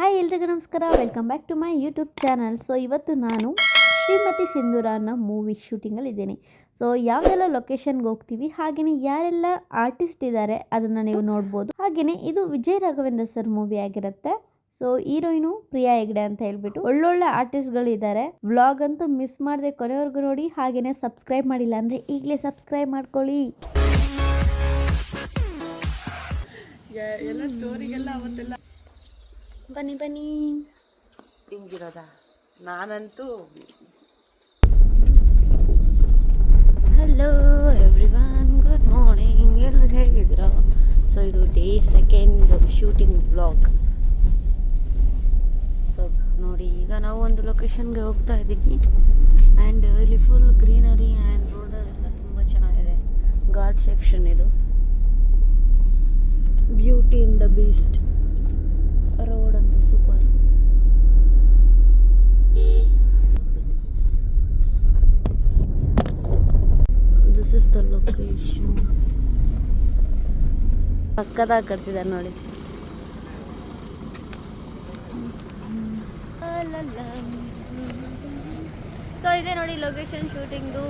Hi ಎಲ್ರಿಗೂ ನಮಸ್ಕಾರ. Welcome back to my YouTube channel so ಇವತ್ತು ನಾನು ಶ್ರೀಮತಿ ಸಿಂಧೂರ ಅನ್ನೋ ಮೂವಿ ಶೂಟಿಂಗಲ್ಲಿ ಇದ್ದೀನಿ. ಸೊ ಯಾವುದೆಲ್ಲ ಲೊಕೇಶನ್ಗೆ ಹೋಗ್ತೀವಿ ಹಾಗೆಯೇ ಯಾರೆಲ್ಲ ಆರ್ಟಿಸ್ಟ್ ಇದ್ದಾರೆ ಅದನ್ನು ನೀವು ನೋಡ್ಬೋದು. ಹಾಗೆಯೇ ಇದು ವಿಜಯ್ ರಾಘವೇಂದ್ರ ಸರ್ ಮೂವಿ ಆಗಿರುತ್ತೆ. ಸೊ ಹೀರೋಯಿನು ಪ್ರಿಯಾ ಹೆಗ್ಡೆ ಅಂತ ಹೇಳ್ಬಿಟ್ಟು ಒಳ್ಳೊಳ್ಳೆ ಆರ್ಟಿಸ್ಟ್ಗಳು ಇದ್ದಾರೆ ವ್ಲಾಗ್ ಅಂತೂ ಮಿಸ್ ಮಾಡದೆ ಕೊನೆವರೆಗೂ ನೋಡಿ ಹಾಗೆಯೇ ಸಬ್ಸ್ಕ್ರೈಬ್ ಮಾಡಿಲ್ಲ ಅಂದರೆ ಈಗಲೇ ಸಬ್ಸ್ಕ್ರೈಬ್ ಮಾಡ್ಕೊಳ್ಳಿ. ಎಲ್ಲ ಸ್ಟೋರಿಗೆಲ್ಲ ಅವತ್ತೆಲ್ಲ ಬನ್ನಿ ಬನ್ನಿ. ಹಿಂಗಿರೋದ? ನಾನಂತೂ ಹಲೋ ಎವ್ರಿವನ್ ಗುಡ್ ಮಾರ್ನಿಂಗ್ ಎಲ್ಲರೂ ಹೇಗಿದ್ದೀರಾ? ಸೊ ಇದು day second shooting blog so ನೋಡಿ ಈಗ ನಾವು ಒಂದು ಲೊಕೇಶನ್ಗೆ ಹೋಗ್ತಾ ಇದ್ದೀವಿ. ಆ್ಯಂಡ್ ಇಲ್ಲಿ ಫುಲ್ ಗ್ರೀನರಿ ಆ್ಯಂಡ್ ರೋಡ್ ಎಲ್ಲ ತುಂಬ ಚೆನ್ನಾಗಿದೆ. ಗಾರ್ಡ್ ಸೆಕ್ಷನ್ ಇದು. Beauty in the beast road ಅಂತೂ super. This is the location ಪಕ್ಕದಾಗ ಕಟ್ಸಿದ್ದಾರೆ ನೋಡಿ. ಸೊ ಇದೆ ನೋಡಿ ಲೊಕೇಶನ್ ಶೂಟಿಂಗ್ದು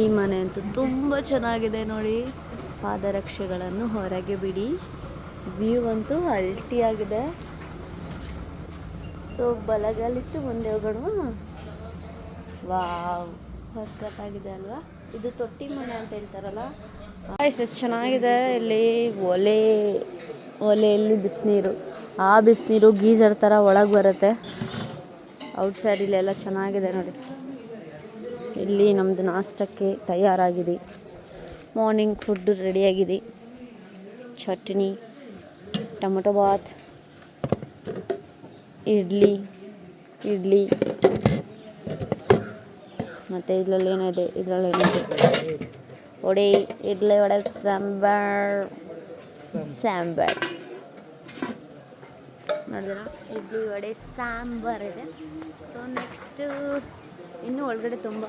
ಈ ಮನೆ ಅಂತೂ ತುಂಬ ಚೆನ್ನಾಗಿದೆ ನೋಡಿ. ಪಾದರಕ್ಷೆಗಳನ್ನು ಹೊರಗೆ ಬಿಡಿ. ವ್ಯೂ ಅಂತೂ ಅಲ್ಟಿಯಾಗಿದೆ. ಸೊ ಬಲಗಾಲಿಟ್ಟು ಮುಂದೆ ಹೋಗೋಣ. ವಾವ್ ಸಖತ್ತಾಗಿದೆ ಅಲ್ವಾ? ಇದು ತೊಟ್ಟಿ ಮನೆ ಅಂತ ಹೇಳ್ತಾರಲ್ಲ. ಎಷ್ಟು ಚೆನ್ನಾಗಿದೆ. ಇಲ್ಲಿ ಒಲೆ, ಒಲೆಯಲ್ಲಿ ಬಿಸಿನೀರು. ಆ ಬಿಸಿನೀರು ಗೀಜರ್ ಥರ ಒಳಗೆ ಬರುತ್ತೆ. ಔಟ್ಸೈಡ್ ಇಲ್ಲೆಲ್ಲ ಚೆನ್ನಾಗಿದೆ ನೋಡಿ. ಇಲ್ಲಿ ನಮ್ಮದು ನಾಷ್ಟಕ್ಕೆ ತಯಾರಾಗಿದೆ. ಮಾರ್ನಿಂಗ್ ಫುಡ್ ರೆಡಿಯಾಗಿದೆ ಚಟ್ನಿ, ಟೊಮೊಟೊ ಬಾತ್, ಇಡ್ಲಿ ಇಡ್ಲಿ, ಮತ್ತು ಇದರಲ್ಲಿ ಏನಿದೆ? ಇದರಲ್ಲಿ ಏನಿದೆ? ವಡೆ, ಇಡ್ಲಿ ವಡೆ, ಸಾಂಬಾರ್ ಸಾಂಬಾರ್. ನೋಡಿದ್ರ? ಇಡ್ಲಿ ವಡೆ, ಸಾಂಬಾರ್ ಇದೆ. ಸೊ ನೆಕ್ಸ್ಟು ಇನ್ನೂ ಒಳಗಡೆ ತುಂಬ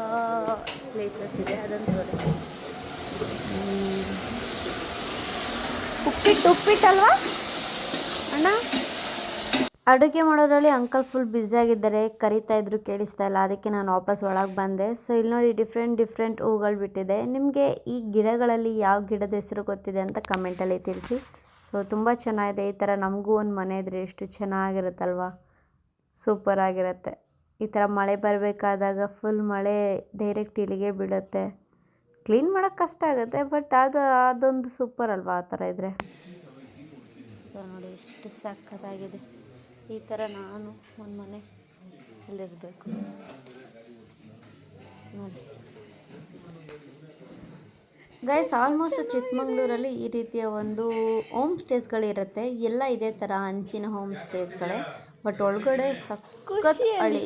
ಪ್ಲೇಸಸ್ ಇದೆ. ಅದನ್ನು ತೋರಿಸ್ತೀನಿ. ಉಪ್ಪಿಟ್ಟು ಉಪ್ಪಿಟ್ಟಲ್ವಾ ಅಣ್ಣ? ಅಡುಗೆ ಮಾಡೋದ್ರಲ್ಲಿ ಅಂಕಲ್ ಫುಲ್ ಆಗಿದ್ದಾರೆ. ಕರಿತಾ ಇದ್ರು, ಕೇಳಿಸ್ತಾ ಇಲ್ಲ. ಅದಕ್ಕೆ ನಾನು ವಾಪಸ್ ಒಳಗೆ ಬಂದೆ. ಸೊ ಇಲ್ಲಿ ನೋಡಿ ಡಿಫ್ರೆಂಟ್ ಡಿಫ್ರೆಂಟ್ ಹೂಗಳು ಬಿಟ್ಟಿದೆ. ನಿಮಗೆ ಈ ಗಿಡಗಳಲ್ಲಿ ಯಾವ ಗಿಡದ ಹೆಸರು ಗೊತ್ತಿದೆ ಅಂತ ಕಮೆಂಟಲ್ಲಿ ತಿಳಿಸಿ. ಸೊ ತುಂಬ ಚೆನ್ನಾಗಿದೆ. ಈ ಥರ ನಮಗೂ ಒಂದು ಮನೆ ಇದ್ರೆ ಎಷ್ಟು ಚೆನ್ನಾಗಿರುತ್ತಲ್ವಾ? ಸೂಪರ್ ಆಗಿರುತ್ತೆ. ಈ ಥರ ಮಳೆ ಬರಬೇಕಾದಾಗ ಫುಲ್ ಮಳೆ ಡೈರೆಕ್ಟ್ ಇಲ್ಲಿಗೆ ಬೀಳುತ್ತೆ. ಕ್ಲೀನ್ ಮಾಡೋಕ್ಕೆ ಕಷ್ಟ ಆಗುತ್ತೆ ಬಟ್ ಅದು, ಅದೊಂದು ಸೂಪರ್ ಅಲ್ವಾ ಆ ಥರ ಇದ್ದರೆ ನೋಡಿ ಎಷ್ಟು ಸಕ್ಕತ್ತಾಗಿದೆ ಈ ಥರ ನಾನು ಒಂದು ಮನೆ ಅಲ್ಲಿರಬೇಕು ನೋಡಿ. ಗೈಸ್ ಆಲ್ಮೋಸ್ಟ್ ಚಿಕ್ಕಮಂಗ್ಳೂರಲ್ಲಿ ಈ ರೀತಿಯ ಒಂದು ಹೋಮ್ ಸ್ಟೇಸ್ಗಳಿರುತ್ತೆ ಎಲ್ಲ ಇದೇ ಥರ ಹಂಚಿನ ಹೋಮ್ ಸ್ಟೇಸ್ಗಳೇ ಬಟ್ ಒಳಗಡೆ ಸಖತ್ ಹಳೇ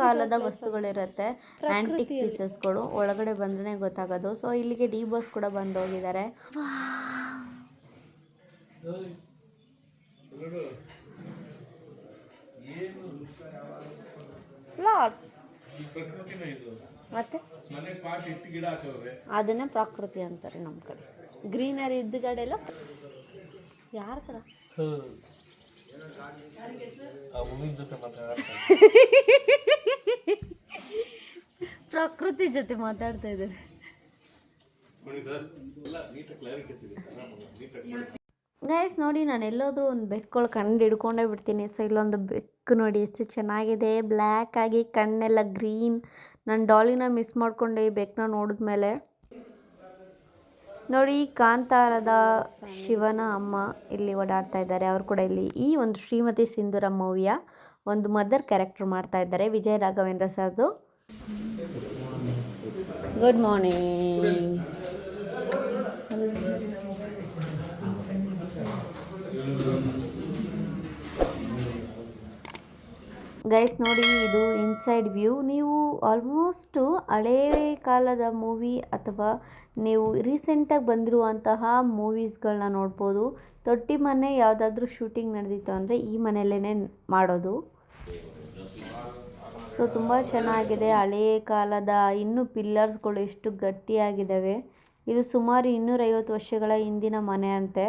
ಕಾಲದ ವಸ್ತುಗಳಿರುತ್ತೆ. ಆ್ಯಂಟಿಕ್ ಪೀಸಸ್ಗಳು ಒಳಗಡೆ ಬಂದ್ರೆ ಗೊತ್ತಾಗೋದು. ಸೊ ಇಲ್ಲಿಗೆ ಡಿ ಬಾಸ್ ಕೂಡ ಬಂದು ಹೋಗಿದ್ದಾರೆ ಫ್ಲವರ್ಸ್ ಮತ್ತೆ? ಅದನ್ನೇ ಪ್ರಕೃತಿ ಅಂತಾರೆ ನಮ್ಮ ಕಡೆ. ಗ್ರೀನರಿ ಇದ್ದ ಕಡೆ ಎಲ್ಲ. ಯಾರ ಥರ ಪ್ರಕೃತಿ ಜೊತೆ ಮಾತಾಡ್ತಾ ಇದ್ದಾರೆ. ಗೈಸ್ ನೋಡಿ ನಾನು ಎಲ್ಲೋದ್ರೂ ಒಂದು ಬೆಕ್ಕಳು ಕಂಡು ಹಿಡ್ಕೊಂಡೇ ಬಿಡ್ತೀನಿ. ಸೊ ಇಲ್ಲೊಂದು ಬೆಕ್ಕು ನೋಡಿ ಎಷ್ಟು ಚೆನ್ನಾಗಿದೆ. ಬ್ಲ್ಯಾಕ್ ಆಗಿ ಕಣ್ಣೆಲ್ಲ ಗ್ರೀನ್ ನಾನು ಡಾಲಿನ ಮಿಸ್ ಮಾಡ್ಕೊಂಡೆ ಈ ಬೆಕ್ಕನ್ನ ನೋಡಿದ್ಮೇಲೆ. ನೋಡಿ, ಕಾಂತಾರದ ಶಿವನ ಅಮ್ಮ ಇಲ್ಲಿ ಓಡಾಡ್ತಾ ಇದ್ದಾರೆ. ಅವರು ಕೂಡ ಇಲ್ಲಿ ಈ ಒಂದು ಶ್ರೀಮತಿ ಸಿಂಧೂರ ಮೂವಿಯ ಒಂದು ಮದರ್ ಕ್ಯಾರೆಕ್ಟರ್ ಮಾಡ್ತಾ ಇದ್ದಾರೆ. ವಿಜಯ ರಾಘವೇಂದ್ರ ಸರ್ದು. ಗುಡ್ ಮಾರ್ನಿಂಗ್ ಗೈಸ್ ನೋಡಿ, ಇದು ಇನ್ಸೈಡ್ ವ್ಯೂ ನೀವು ಆಲ್ಮೋಸ್ಟು ಹಳೇ ಕಾಲದ ಮೂವಿ ಅಥವಾ ನೀವು ರೀಸೆಂಟಾಗಿ ಬಂದಿರುವಂತಹ ಮೂವೀಸ್ಗಳನ್ನ ನೋಡ್ಬೋದು. ತೊಟ್ಟಿ ಮನೆ ಯಾವುದಾದ್ರೂ ಶೂಟಿಂಗ್ ನಡೆದಿತ್ತು ಅಂದರೆ ಈ ಮನೆಯಲ್ಲೇ ಮಾಡೋದು. ಸೊ ತುಂಬ ಚೆನ್ನಾಗಿದೆ. ಹಳೇ ಕಾಲದ ಇನ್ನೂ ಪಿಲ್ಲರ್ಸ್ಗಳು ಎಷ್ಟು ಗಟ್ಟಿಯಾಗಿದ್ದಾವೆ ಇದು ಸುಮಾರು ಇನ್ನೂರೈವತ್ತು ವರ್ಷಗಳ ಹಿಂದಿನ ಮನೆ ಅಂತೆ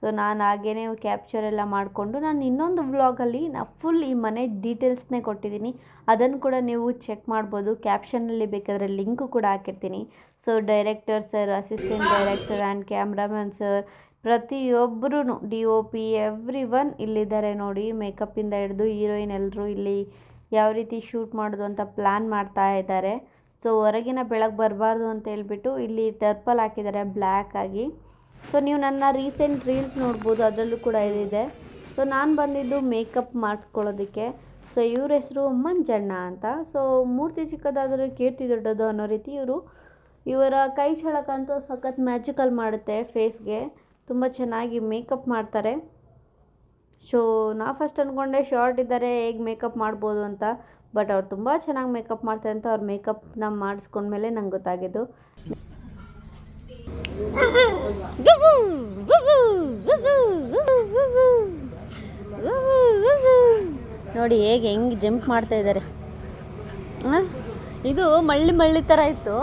ಸೊ ನಾನು ಹಾಗೇ ಕ್ಯಾಪ್ಚರ್ ಎಲ್ಲ ಮಾಡಿಕೊಂಡು ನಾನು ಇನ್ನೊಂದು ವ್ಲಾಗಲ್ಲಿ ನಾ ಫುಲ್ ಈ ಮನೆ ಡೀಟೇಲ್ಸ್ನೇ ಕೊಟ್ಟಿದ್ದೀನಿ. ಅದನ್ನು ಕೂಡ ನೀವು ಚೆಕ್ ಮಾಡ್ಬೋದು. ಕ್ಯಾಪ್ಷನಲ್ಲಿ ಬೇಕಾದರೆ ಲಿಂಕು ಕೂಡ ಹಾಕಿರ್ತೀನಿ. So director sir assistant director and cameraman sir ಪ್ರತಿಯೊಬ್ಬರೂ D O P everyone ಇಲ್ಲಿದ್ದಾರೆ ನೋಡಿ. ಮೇಕಪ್ಪಿಂದ ಹಿಡಿದು ಹೀರೋಯಿನ್ ಎಲ್ಲರೂ ಇಲ್ಲಿ ಯಾವ ರೀತಿ ಶೂಟ್ ಮಾಡೋದು ಅಂತ ಪ್ಲ್ಯಾನ್ ಮಾಡ್ತಾ ಇದ್ದಾರೆ. ಸೊ ಹೊರಗಿನ ಬೆಳಗ್ಗೆ ಬರಬಾರ್ದು ಅಂತ ಹೇಳ್ಬಿಟ್ಟು ಇಲ್ಲಿ ಟರ್ಪಲ್ ಹಾಕಿದ್ದಾರೆ ಬ್ಲ್ಯಾಕ್ ಆಗಿ. ಸೊ ನೀವು ನನ್ನ ರೀಸೆಂಟ್ ರೀಲ್ಸ್ ನೋಡ್ಬೋದು, ಅದರಲ್ಲೂ ಕೂಡ ಇದಿದೆ. ಸೊ ನಾನು ಬಂದಿದ್ದು ಮೇಕಪ್ ಮಾಡಿಸ್ಕೊಳ್ಳೋದಕ್ಕೆ. ಸೊ ಇವ್ರ ಹೆಸರು ಮಂಜಣ್ಣ ಅಂತ. ಸೊ ಮೂರ್ತಿ ಚಿಕ್ಕದಾದರೂ ಕೀರ್ತಿ ದೊಡ್ಡದು ಅನ್ನೋ ರೀತಿ ಇವರು, ಇವರ ಕೈ ಚಳಕಂತೂ ಸಖತ್ ಮ್ಯಾಜಿಕಲ್ ಮಾಡುತ್ತೆ ಫೇಸ್ಗೆ ತುಂಬ ಚೆನ್ನಾಗಿ ಮೇಕಪ್ ಮಾಡ್ತಾರೆ. ಸೊ ನಾ ಫಸ್ಟ್ ಅಂದ್ಕೊಂಡೆ ಶಾರ್ಟ್ ಇದ್ದಾರೆ ಹೇಗೆ ಮೇಕಪ್ ಮಾಡ್ಬೋದು ಅಂತ. ಬಟ್ ಅವ್ರು ತುಂಬ ಚೆನ್ನಾಗಿ ಮೇಕಪ್ ಮಾಡ್ತಾರೆ ಅಂತ ಅವ್ರ ಮೇಕಪ್ನ ಮಾಡಿಸ್ಕೊಂಡ್ಮೇಲೆ ನಂಗೆ ಗೊತ್ತಾಗಿದ್ದು. ನೋಡಿ ಹೇಗೆ ಹೆಂಗೆ ಜಂಪ್ ಮಾಡ್ತಾ ಇದ್ದಾರೆ? ಇದು ಮಳ್ಳಿ ಮಳ್ಳಿ ಥರ ಇತ್ತು.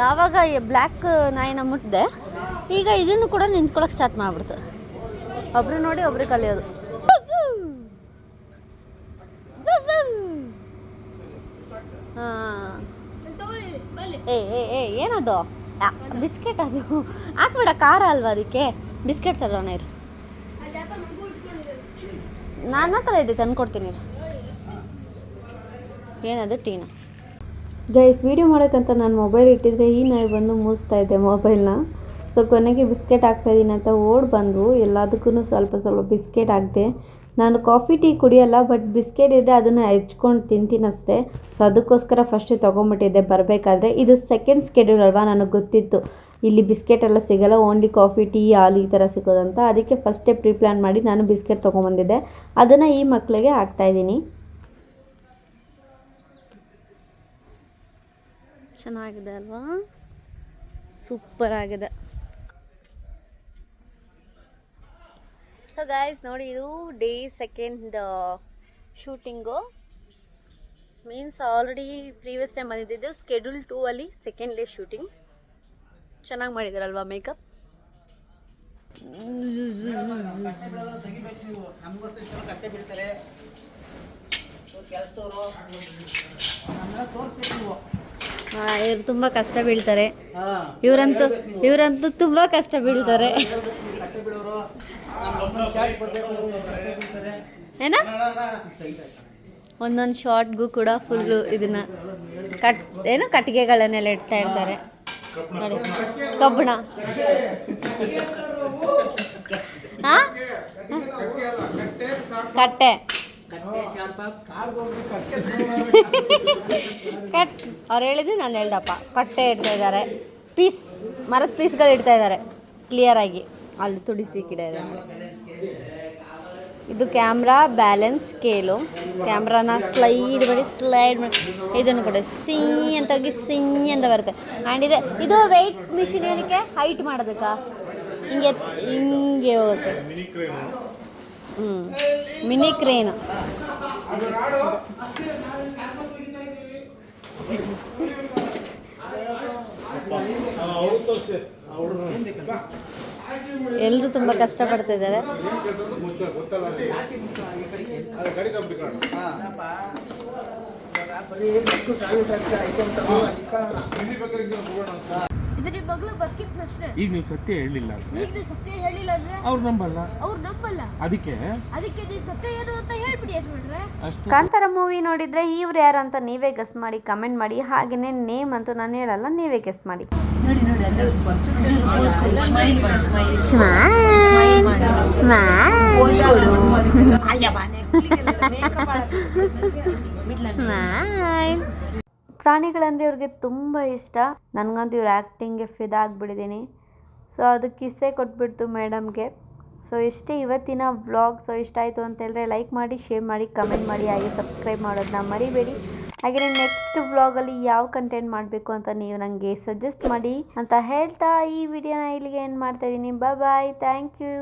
ಯಾವಾಗ ಬ್ಲ್ಯಾಕ್ ನಾಯಿನ ಮುಟ್ಟಿದೆ ಈಗ ಇದನ್ನು ಕೂಡ ನಿಂತ್ಕೊಳ್ಳೋಕೆ ಸ್ಟಾರ್ಟ್ ಮಾಡ್ಬಿಡ್ತು. ಒಬ್ರು ನೋಡಿ ಒಬ್ರು ಕಲಿಯೋದು. ಹಾಂ. ಏ, ಏನದು? ಬಿಸ್ಕೆಟ್ ಅದು ಹಾಕ್ಬೇಡ, ಖಾರ ಅಲ್ವಾ ಅದಕ್ಕೆ? ಬಿಸ್ಕೆಟ್ ತರೋಣ ಇರು. ನನ್ನ ಥರ ಇದೆ, ತಂದು ಕೊಡ್ತೀನಿ ಏನದು ಟೀನ? ಗೈಸ್ ವಿಡಿಯೋ ಮಾಡೋಕ್ಕಂತ ನಾನು ಮೊಬೈಲ್ ಇಟ್ಟಿದ್ರೆ ಈ ನಾಯಿ ಬಂದು ಮೂಸ್ತಾ ಇದ್ದೆ ಮೊಬೈಲ್ನ ಸೊ ಕೊನೆಗೆ ಬಿಸ್ಕೆಟ್ ಹಾಕ್ತಾಯಿದ್ದೀನಿ ಅಂತ ಓಡ್ ಬಂದು ಎಲ್ಲದಕ್ಕೂ ಸ್ವಲ್ಪ ಸ್ವಲ್ಪ ಬಿಸ್ಕೆಟ್ ಹಾಕಿದೆ. ನಾನು ಕಾಫಿ ಟೀ ಕುಡಿಯಲ್ಲ ಬಟ್ ಬಿಸ್ಕೆಟ್ ಇದ್ದರೆ ಅದನ್ನು ಹೆಚ್ಕೊಂಡು ತಿಂತೀನಿ ಅಷ್ಟೇ. ಸೊ ಅದಕ್ಕೋಸ್ಕರ ಫಸ್ಟೇ ತೊಗೊಂಬಿಟ್ಟಿದ್ದೆ, ಬರಬೇಕಾದ್ರೆ. ಇದು ಸೆಕೆಂಡ್ ಸ್ಕೆಡ್ಯೂಲ್ ಅಲ್ವಾ ನನಗೆ ಗೊತ್ತಿತ್ತು. ಇಲ್ಲಿ ಬಿಸ್ಕೆಟ್ ಎಲ್ಲ ಸಿಗಲ್ಲ ಓನ್ಲಿ ಕಾಫಿ, ಟೀ, ಹಾಲು ಈ ಥರ ಸಿಗೋದಂತ. ಅದಕ್ಕೆ ಫಸ್ಟೇ ಪ್ರೀ ಪ್ಲ್ಯಾನ್ ಮಾಡಿ ನಾನು ಬಿಸ್ಕೆಟ್ ತೊಗೊಂಬಂದಿದ್ದೆ. ಅದನ್ನು ಈ ಮಕ್ಕಳಿಗೆ ಹಾಕ್ತಾಯಿದ್ದೀನಿ ಚೆನ್ನಾಗಿದೆ ಅಲ್ವಾ? ಸೂಪರ್ ಆಗಿದೆ. ಸೊ ಗಾಯ್ಸ್ ನೋಡಿ ಇದು day second shooting means already previous time ಬಂದಿದ್ದು ಸ್ಕೆಡ್ಯೂಲ್ ಟೂ ಅಲ್ಲಿ ಸೆಕೆಂಡ್ ಡೇ ಶೂಟಿಂಗ್ ಚೆನ್ನಾಗಿ ಮಾಡಿದಾರಲ್ವಾ ಮೇಕಪ್ ಇವ್ರು ತುಂಬ ಕಷ್ಟ ಬೀಳ್ತಾರೆ. ಇವರಂತೂ ಇವರಂತೂ ತುಂಬಾ ಕಷ್ಟ ಬೀಳ್ತಾರೆ ಕಷ್ಟೇ ಬೀಳೋರು ನಮ್ಮ ಶಾರ್ಟ್ ಬರಬೇಕು ಬೀಳ್ತಾರೆ ಏನ? ಒಂದೊಂದು ಶಾರ್ಟ್ಗೂ ಕೂಡ ಫುಲ್ಲು ಇದನ್ನ ಕಟ್, ಏನು ಕಟ್ಟಿಗೆಗಳನ್ನೆಲ್ಲ ಇಡ್ತಾ ಇರ್ತಾರೆ. ನೋಡಿ. ಕಬ್ಬಣ. ಕಟ್ಟೆ. ಕಟ್, ಅವ್ರು ಹೇಳಿದ್ದು ನಾನು ಹೇಳ್ದಪ್ಪ. ಕಟ್ಟೆ ಇಡ್ತಾ ಇದ್ದಾರೆ. ಪೀಸ್, ಮರದ ಪೀಸ್ಗಳು ಇಡ್ತಾ ಇದ್ದಾರೆ. ಕ್ಲಿಯರಾಗಿ ಅಲ್ಲಿ ತುಳಿಸಿ ಗಿಡ ಇದೆ. ಇದು ಕ್ಯಾಮ್ರಾ ಬ್ಯಾಲೆನ್ಸ್ ಸ್ಕೇಲು ಕ್ಯಾಮ್ರಾನ ಸ್ಲೈಡ್ ಮಾಡಿ ಸ್ಲೈಡ್ ಮಾಡಿ. ಇದನ್ನು ಕೂಡ. ಸಿ ಅಂತ ಹೋಗಿ ಸಿ ಅಂತ ಬರುತ್ತೆ. ಆ್ಯಂಡ್ ಇದೆ, ಇದು ವೆಯ್ಟ್ ಮಿಷಿನ್ ಏನಕ್ಕೆ? ಹೈಟ್ ಮಾಡೋದಕ್ಕ. ಹಿಂಗೆ ಹಿಂಗೆ ಹೋಗುತ್ತೆ. ಹ್ಞೂ ಮಿನಿ ಕ್ರೇನ್ ಎಲ್ಲರೂ ತುಂಬ ಕಷ್ಟಪಡ್ತಿದ್ದಾರೆ. ಮಗಳು ಈಗ ನೀವು ಸತ್ಯ ಹೇಳಲಿಲ್ಲ ಅಂದ್ರೆ ಈಗ ನೀವು ಸತ್ಯ ಹೇಳಿಲ್ಲ ಅಂದ್ರೆ ಅವ್ರು ನಂಬಲ್ಲ. ಅವ್ರು ನಂಬಲ್ಲ. ಅದಕ್ಕೆ ಅದಕ್ಕೆ ನೀವು ಸತ್ಯ ಏನು ಅಂತ ಹೇಳ್ಬಿಡಿ ಅಷ್ಟು ಕಾಂತಾರ ಮೂವಿ ನೋಡಿದ್ರೆ ಇವ್ರು ಯಾರು ಅಂತ ನೀವೇ ಗೆಸ್ ಮಾಡಿ ಕಮೆಂಟ್ ಮಾಡಿ. ಹಾಗೇನೆ ನೇಮ್ ಅಂತ ನಾನು ಹೇಳಲ್ಲ ನೀವೇ ಗೆಸ್ ಮಾಡಿ. ಪ್ರಾಣಿಗಳಂದ್ರೆ ಇವ್ರಿಗೆ ತುಂಬ ಇಷ್ಟ. ನನಗಂತೂ ಇವ್ರ ಆ್ಯಕ್ಟಿಂಗ್ಗೆ ಫಿದಾಗ್ಬಿಟ್ಟಿದ್ದೀನಿ ಸೊ ಅದು ಕಿಸ್ಸೆ ಕೊಟ್ಬಿಡ್ತು ಮೇಡಮ್ಗೆ. ಸೊ ಇಷ್ಟೇ ಇವತ್ತಿನ ವ್ಲಾಗ್ ಸೊ ಇಷ್ಟ ಆಯಿತು ಅಂತ ಹೇಳಿದ್ರೆ ಲೈಕ್ ಮಾಡಿ ಶೇರ್ ಮಾಡಿ ಕಮೆಂಟ್ ಮಾಡಿ, ಹಾಗೆ ಸಬ್ಸ್ಕ್ರೈಬ್ ಮಾಡೋದನ್ನ ಮರಿಬೇಡಿ. ಹಾಗೆಯೇ ನೆಕ್ಸ್ಟ್ ವ್ಲಾಗಲ್ಲಿ ಯಾವ ಕಂಟೆಂಟ್ ಮಾಡಬೇಕು ಅಂತ ನೀವು ನನಗೆ ಸಜೆಸ್ಟ್ ಮಾಡಿ ಅಂತ ಹೇಳ್ತಾ ಈ ವಿಡಿಯೋನ ಇಲ್ಲಿಗೆ ಏನು ಮಾಡ್ತಾ ಇದ್ದೀನಿ. Bye thank you